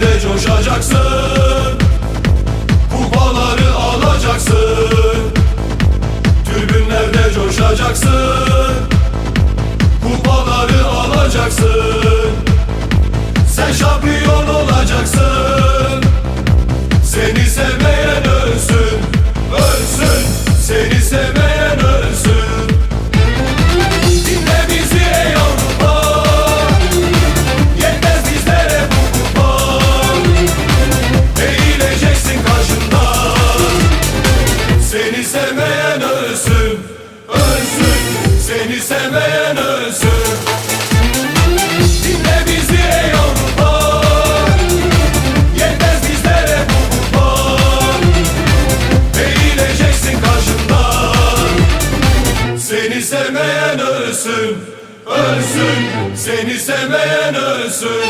Tribünlerde coşacaksın. Kupaları alacaksın. Tribünlerde coşacaksın bizi sevmeyen ölsün Dinle bizi ey Avrupa Yetmez bizlere bu kupa Eğileceksin karşımda. Seni sevmeyen ölsün Ölsün Seni sevmeyen ölsün